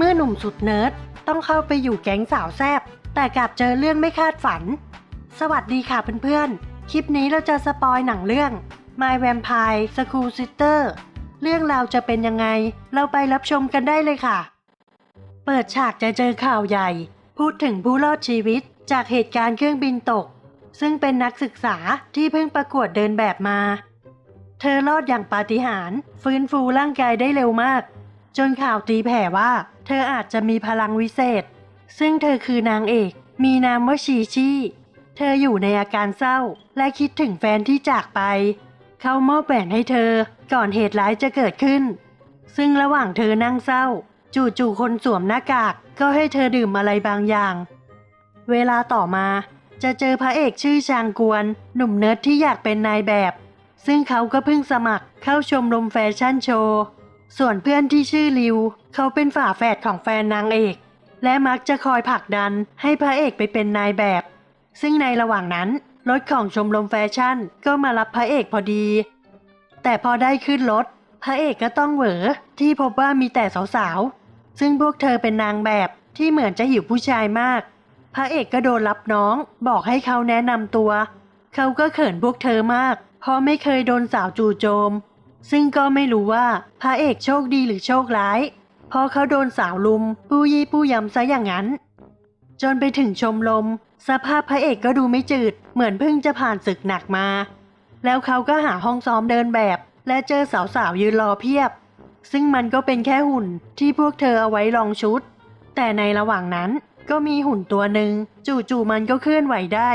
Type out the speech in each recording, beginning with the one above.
เมื่อหนุ่มสุดเนิร์ดต้องเข้าไปอยู่แก๊งสาวแซบแต่กลับเจอเรื่องไม่คาดฝัน สวัสดีค่ะเพื่อนๆ คลิปนี้เราจะสปอยหนังเรื่อง My Vampire School Sister เรื่องราวจะเป็นยังไง เราไปรับชมกันได้เลยค่ะ เปิดฉากจะเจอข่าวใหญ่ พูดถึงผู้รอดชีวิตจากเหตุการณ์เครื่องบินตก ซึ่งเป็นนักศึกษาที่เพิ่งประกวดเดินแบบมา เธอรอดอย่างปาฏิหาริย์ฟื้นฟูร่างกายได้เร็วมาก จนข่าวตีแผ่ว่า เธออาจจะมีพลังวิเศษ ซึ่งเธอคือนางเอก มีนามว่าชีชีเธออยู่ในอาการเศร้า และคิดถึงแฟนที่จากไป เขามอบแหวนให้เธอก่อนเหตุร้ายจะเกิดขึ้น ซึ่งระหว่างเธอนั่งเศร้า จู่ๆคนสวมหน้ากากก็ให้เธอดื่มอะไรบางอย่าง เวลาต่อมาจะเจอพระเอกชื่อชางกวน หนุ่มเนิร์ดที่อยากเป็นนายแบบ ซึ่งเขาก็เพิ่งสมัครเข้าชมรมแฟชั่นโชว์ ส่วนเพื่อนที่ชื่อลิว เขาเป็นฝาแฝดของแฟนนางเอก และมักจะคอยผลักดันให้พระเอกไปเป็นนายแบบ ซึ่งในระหว่างนั้นรถของชมรมแฟชั่นก็มารับพระเอกพอดี แต่พอได้ขึ้นรถ พระเอกก็ต้องเหวอที่พบว่ามีแต่สาวๆ ซึ่งพวกเธอเป็นนางแบบที่เหมือนจะหิวผู้ชายมาก พระเอกก็โดนรับน้อง บอกให้เขาแนะนำตัว เขาก็เขินพวกเธอมาก เพราะไม่เคยโดนสาวจู่โจม ซึ่งก็ไม่รู้ว่าพระเอกโชคดีหรือโชคร้าย เพราะเขาโดนสาวลุมปู้ยี่ปู้ยำซะอย่างนั้น จนไปถึงชมรมสภาพพระเอกก็ดูไม่จืด เหมือนเพิ่งจะผ่านศึกหนักมา แล้วเขาก็หาห้องซ้อมเดินแบบ และเจอสาวๆยืนรอเพียบ ซึ่งมันก็เป็นแค่หุ่นที่พวกเธอเอาไว้ลองชุด แต่ในระหว่างนั้นก็มีหุ่นตัวหนึ่งจู่ๆมันก็เคลื่อนไหวได้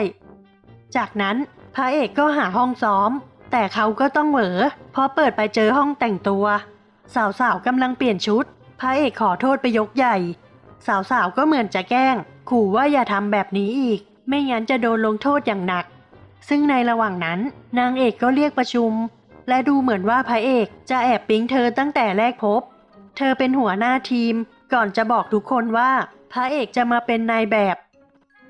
จากนั้นพระเอกก็หาห้องซ้อม แต่เขาก็ต้องเหวอเพราะเปิดไปเจอห้องแต่งตัว สาวๆกำลังเปลี่ยนชุด พระเอกขอโทษไปยกใหญ่ สาวๆก็เหมือนจะแกล้ง ขู่ว่าอย่าทำแบบนี้อีก ไม่งั้นจะโดนลงโทษอย่างหนัก ซึ่งในระหว่างนั้น นางเอกก็เรียกประชุม และดูเหมือนว่าพระเอกจะแอบปิ๊งเธอตั้งแต่แรกพบ เธอเป็นหัวหน้าทีม ก่อนจะบอกทุกคนว่า พระเอกจะมาเป็นนายแบบ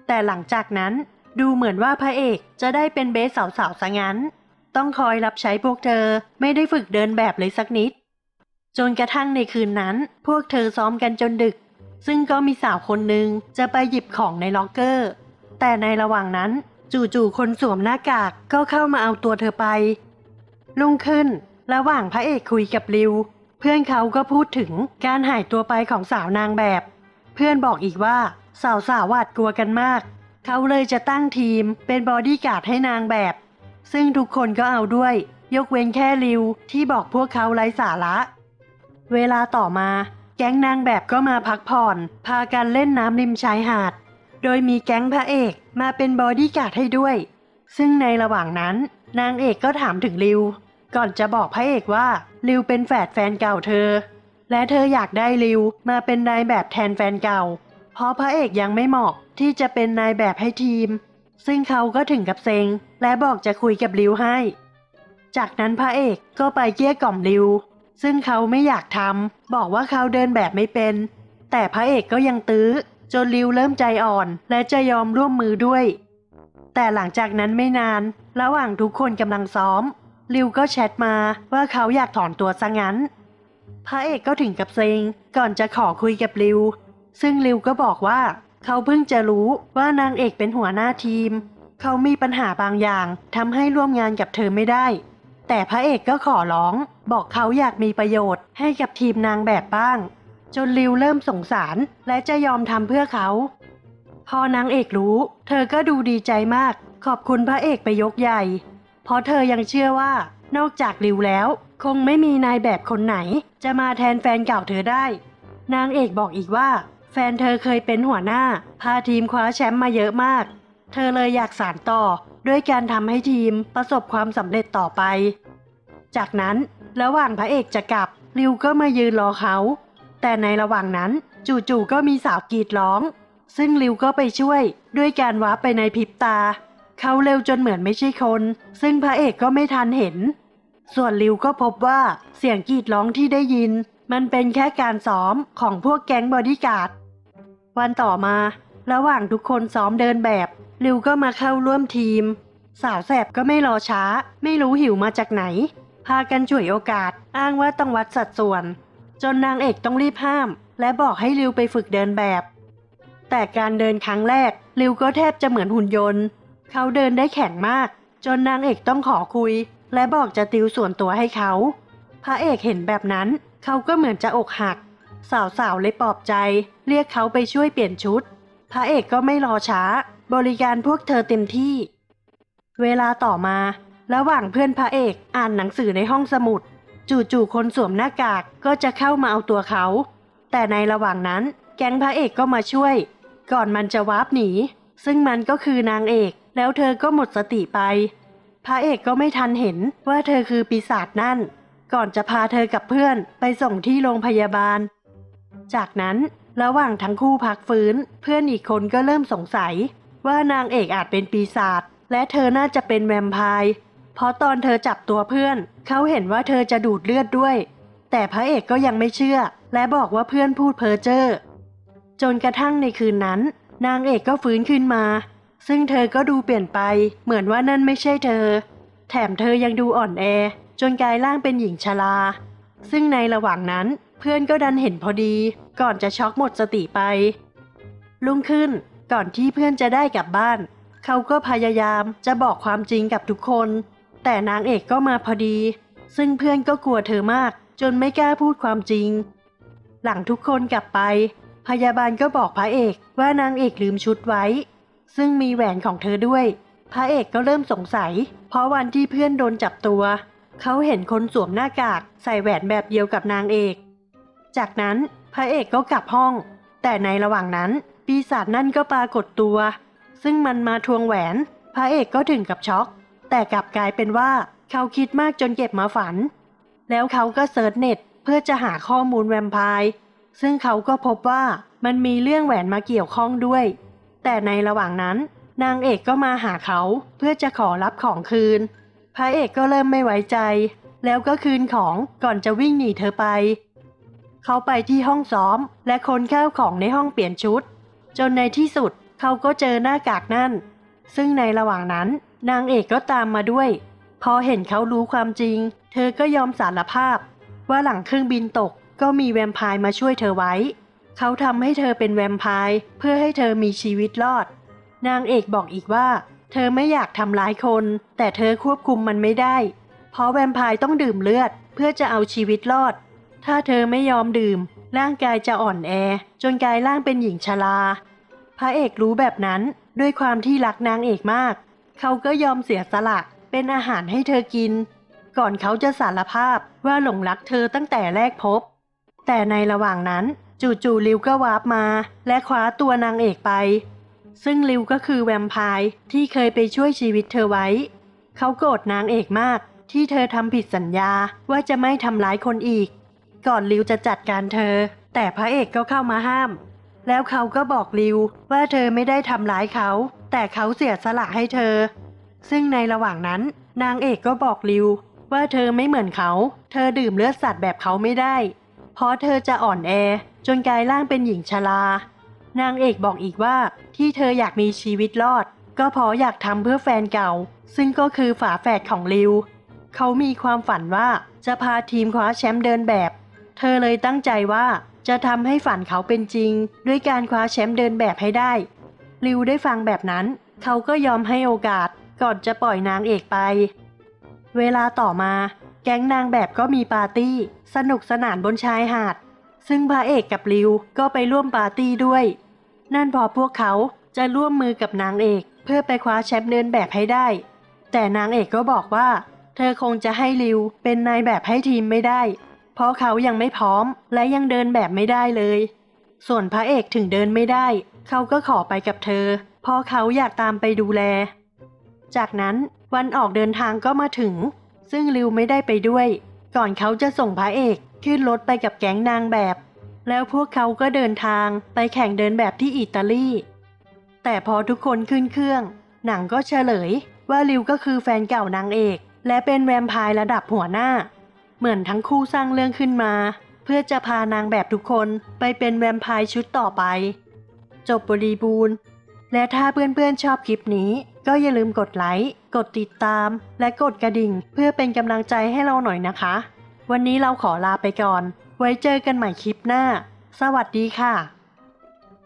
แต่หลังจากนั้นดูเหมือนว่าพระเอกจะได้เป็นเบสสาวๆซะงั้น ต้องคอยรับใช้พวกเธอไม่ได้ฝึกเดินแบบเลยสักนิด จนกระทั่งในคืนนั้น พวกเธอซ้อมกันจนดึก ซึ่งก็มีสาวคนหนึ่งจะไปหยิบของในล็อกเกอร์ แต่ในระหว่างนั้น จู่ๆคนสวมหน้ากากก็เข้ามาเอาตัวเธอไปรุ่งขึ้น ระหว่างพระเอกคุยกับริว เพื่อนเขาก็พูดถึงการหายตัวไปของสาวนางแบบ เพื่อนบอกอีกว่าสาวสาวหวาดกลัวกันมาก เขาเลยจะตั้งทีมเป็นบอดี้การ์ดให้นางแบบ ซึ่งทุกคนก็เอาด้วย ยกเว้นแค่ริวที่บอกพวกเขาไร้สาระ เวลาต่อมา แก๊งนางแบบก็มาพักผ่อน พากันเล่นน้ำริมชายหาด โดยมีแก๊งพระเอกมาเป็นบอดี้การ์ดให้ด้วย ซึ่งในระหว่างนั้น นางเอกก็ถามถึงริว ก่อนจะบอกพระเอกว่าริวเป็นแฝดแฟนเก่าเธอ และเธออยากได้ริวมาเป็นนายแบบแทนแฟนเก่า เพราะพระเอกยังไม่เหมาะที่จะเป็นนายแบบให้ทีม ซึ่งเขาก็ถึงกับเซ็ง และบอกจะคุยกับริวให้ จากนั้นพระเอกก็ไปเกลี้ยกล่อมริว ซึ่งเขาไม่อยากทำบอกว่าเขาเดินแบบไม่เป็น แต่พระเอกก็ยังตื้อ จนริวเริ่มใจอ่อน และจะยอมร่วมมือด้วย แต่หลังจากนั้นไม่นาน ระหว่างทุกคนกำลังซ้อมริวก็แชทมาว่าเขาอยากถอนตัวซะงั้น พระเอกก็ถึงกับเซ็งก่อนจะขอคุยกับริว ซึ่งริวก็บอกว่า เขาเพิ่งจะรู้ว่านางเอกเป็นหัวหน้าทีม เขามีปัญหาบางอย่างทำให้ร่วมงานกับเธอไม่ได้ แต่พระเอกก็ขอร้อง บอกเขาอยากมีประโยชน์ให้กับทีมนางแบบบ้าง จนริวเริ่มสงสารและจะยอมทำเพื่อเขา พอนางเอกรู้ เธอก็ดูดีใจมาก ขอบคุณพระเอกไปยกใหญ่ เพราะเธอยังเชื่อว่า นอกจากริวแล้ว คงไม่มีนายแบบคนไหน จะมาแทนแฟนเก่าเธอได้ นางเอกบอกอีกว่า แฟนเธอเคยเป็นหัวหน้า พาทีมคว้าแชมป์มาเยอะมาก เธอเลยอยากสานต่อด้วยการทำให้ทีมประสบความสำเร็จต่อไป จากนั้นระหว่างพระเอกจะกลับริวก็มายืนรอเขา แต่ในระหว่างนั้นจู่ๆก็มีสาวกรีดร้อง ซึ่งริวก็ไปช่วยด้วยการวาร์ไปในพริบตา เขาเร็วจนเหมือนไม่ใช่คน ซึ่งพระเอกก็ไม่ทันเห็น ส่วนริวก็พบว่าเสียงกรีดร้องที่ได้ยิน มันเป็นแค่การซ้อมของพวกแก๊งบอดี้การ์ดวันต่อมา ระหว่างทุกคนซ้อมเดินแบบ ริวก็มาเข้าร่วมทีม สาวแสบก็ไม่รอช้า ไม่รู้หิวมาจากไหน พากันช่วยโอกาส อ้างว่าต้องวัดสัดส่วน จนนางเอกต้องรีบห้าม และบอกให้ริวไปฝึกเดินแบบ แต่การเดินครั้งแรกริวก็แทบจะเหมือนหุ่นยนต์ เขาเดินได้แข็งมาก จนนางเอกต้องขอคุย และบอกจะติวส่วนตัวให้เขา พระเอกเห็นแบบนั้น เขาก็เหมือนจะอกหัก สาวๆเลยปลอบใจ เรียกเขาไปช่วยเปลี่ยนชุด พระเอกก็ไม่รอช้า บริการพวกเธอเต็มที่ เวลาต่อมา ระหว่างเพื่อนพระเอกอ่านหนังสือในห้องสมุด จู่ๆคนสวมหน้ากากก็จะเข้ามาเอาตัวเขา แต่ในระหว่างนั้นแก๊งพระเอกก็มาช่วย ก่อนมันจะวาร์ปหนี ซึ่งมันก็คือนางเอก แล้วเธอก็หมดสติไป พระเอกก็ไม่ทันเห็นว่าเธอคือปีศาจนั่น ก่อนจะพาเธอกับเพื่อนไปส่งที่โรงพยาบาล จากนั้นระหว่างทั้งคู่พักฟื้น เพื่อนอีกคนก็เริ่มสงสัย ว่านางเอกอาจเป็นปีศาจและเธอน่าจะเป็นแวมไพร์เพราะตอนเธอจับตัวเพื่อน เขาเห็นว่าเธอจะดูดเลือดด้วย แต่พระเอกก็ยังไม่เชื่อ และบอกว่าเพื่อนพูดเพ้อเจ้อจนกระทั่งในคืนนั้น นางเอกก็ฟื้นขึ้นมา ซึ่งเธอก็ดูเปลี่ยนไป เหมือนว่านั่นไม่ใช่เธอ แถมเธอยังดูอ่อนแอ จนกลายร่างเป็นหญิงชรา ซึ่งในระหว่างนั้นเพื่อนก็ดันเห็นพอดี ก่อนจะช็อกหมดสติไปรุ่งขึ้น ก่อนที่เพื่อนจะได้กลับบ้าน เขาก็พยายามจะบอกความจริงกับทุกคน แต่นางเอกก็มาพอดี ซึ่งเพื่อนก็กลัวเธอมาก จนไม่กล้าพูดความจริง หลังทุกคนกลับไป พยาบาลก็บอกพระเอกว่านางเอกลืมชุดไว้ ซึ่งมีแหวนของเธอด้วย พระเอกก็เริ่มสงสัย เพราะวันที่เพื่อนโดนจับตัว เขาเห็นคนสวมหน้ากากใส่แหวนแบบเดียวกับนางเอก จากนั้นพระเอกก็กลับห้อง แต่ในระหว่างนั้น ปีศาจนั่นก็ปรากฏตัว ซึ่งมันมาทวงแหวน พระเอกก็ถึงกับช็อก แต่กลับกลายเป็นว่าเขาคิดมากจนเก็บมาฝัน แล้วเขาก็เซิร์ชเน็ตเพื่อจะหาข้อมูลแวมไพร์ซึ่งเขาก็พบว่ามันมีเรื่องแหวนมาเกี่ยวข้องด้วย แต่ในระหว่างนั้น นางเอกก็มาหาเขาเพื่อจะขอรับของคืน พระเอกก็เริ่มไม่ไว้ใจ แล้วก็คืนของก่อนจะวิ่งหนีเธอไป เขาไปที่ห้องซ้อมและค้นข้าวของในห้องเปลี่ยนชุด จนในที่สุดเขาก็เจอหน้ากากนั่น ซึ่งในระหว่างนั้น นางเอกก็ตามมาด้วย พอเห็นเขารู้ความจริง เธอก็ยอมสารภาพ ว่าหลังเครื่องบินตกก็มีแวมไพร์มาช่วยเธอไว้ เขาทำให้เธอเป็นแวมไพร์เพื่อให้เธอมีชีวิตรอด นางเอกบอกอีกว่า เธอไม่อยากทำร้ายคน แต่เธอควบคุมมันไม่ได้ เพราะแวมไพร์ต้องดื่มเลือดเพื่อจะเอาชีวิตรอด ถ้าเธอไม่ยอมดื่ม ร่างกายจะอ่อนแอ จนกลายร่างเป็นหญิงชรา พระเอกรู้แบบนั้นด้วยความที่รักนางเอกมาก เขาก็ยอมเสียสละเป็นอาหารให้เธอกิน ก่อนเขาจะสารภาพว่าหลงรักเธอตั้งแต่แรกพบ แต่ในระหว่างนั้นจู่ๆลิวก็วาร์ปมา และคว้าตัวนางเอกไป ซึ่งลิวก็คือแวมไพร์ที่เคยไปช่วยชีวิตเธอไว้ เขาโกรธนางเอกมากที่เธอทำผิดสัญญาว่าจะไม่ทำร้ายคนอีก ก่อนลิวจะจัดการเธอ แต่พระเอกก็เข้ามาห้าม แล้วเขาก็บอกลิวว่าเธอไม่ได้ทำร้ายเขา แต่เขาเสียสละให้เธอ ซึ่งในระหว่างนั้น นางเอกก็บอกลิวว่าเธอไม่เหมือนเขา เธอดื่มเลือดสัตว์แบบเขาไม่ได้ เพราะเธอจะอ่อนแอ จนกลายร่างเป็นหญิงชรา นางเอกบอกอีกว่าที่เธออยากมีชีวิตรอด ก็เพราะอยากทำเพื่อแฟนเก่า ซึ่งก็คือฝาแฝดของลิว เขามีความฝันว่าจะพาทีมคว้าแชมป์เดินแบบ ธอเลยตั้งใจว่าจะทำให้ฝันเขาเป็นจริง ด้วยการคว้าแชมป์เดินแบบให้ได้ลิวได้ฟังแบบนั้น เขาก็ยอมให้โอกาสก่อนจะปล่อยนางเอกไป เวลาต่อมา แก๊งนางแบบก็มีปาร์ตี้ สนุกสนานบนชายหาด ซึ่งพระเอกกับลิวก็ไปร่วมปาร์ตี้ด้วย นั่นพอพวกเขาจะร่วมมือกับนางเอก เพื่อไปคว้าแชมป์เดินแบบให้ได้ แต่นางเอกก็บอกว่า เธอคงจะให้ลิวเป็นนายแบบให้ทีมไม่ได้ เพราะเขายังไม่พร้อมและยังเดินแบบไม่ได้เลย ส่วนพระเอกถึงเดินไม่ได้ เขาก็ขอไปกับเธอ เพราะเขาอยากตามไปดูแล จากนั้นวันออกเดินทางก็มาถึง ซึ่งริวไม่ได้ไปด้วย ก่อนเขาจะส่งพระเอกขึ้นรถไปกับแก๊งนางแบบ แล้วพวกเขาก็เดินทางไปแข่งเดินแบบที่อิตาลี แต่พอทุกคนขึ้นเครื่อง หนังก็เฉลยว่าริวก็คือแฟนเก่านางเอก และเป็นแวมไพร์ระดับหัวหน้า เหมือนทั้งคู่สร้างเรื่องขึ้นมา เพื่อจะพานางแบบทุกคนไปเป็นแวมไพร์ชุดต่อไป จบบริบูรณ์ และถ้าเพื่อนๆชอบคลิปนี้ ก็อย่าลืมกดไลค์ กดติดตาม และกดกระดิ่ง เพื่อเป็นกำลังใจให้เราหน่อยนะคะ วันนี้เราขอลาไปก่อน ไว้เจอกันใหม่คลิปหน้า สวัสดีค่ะ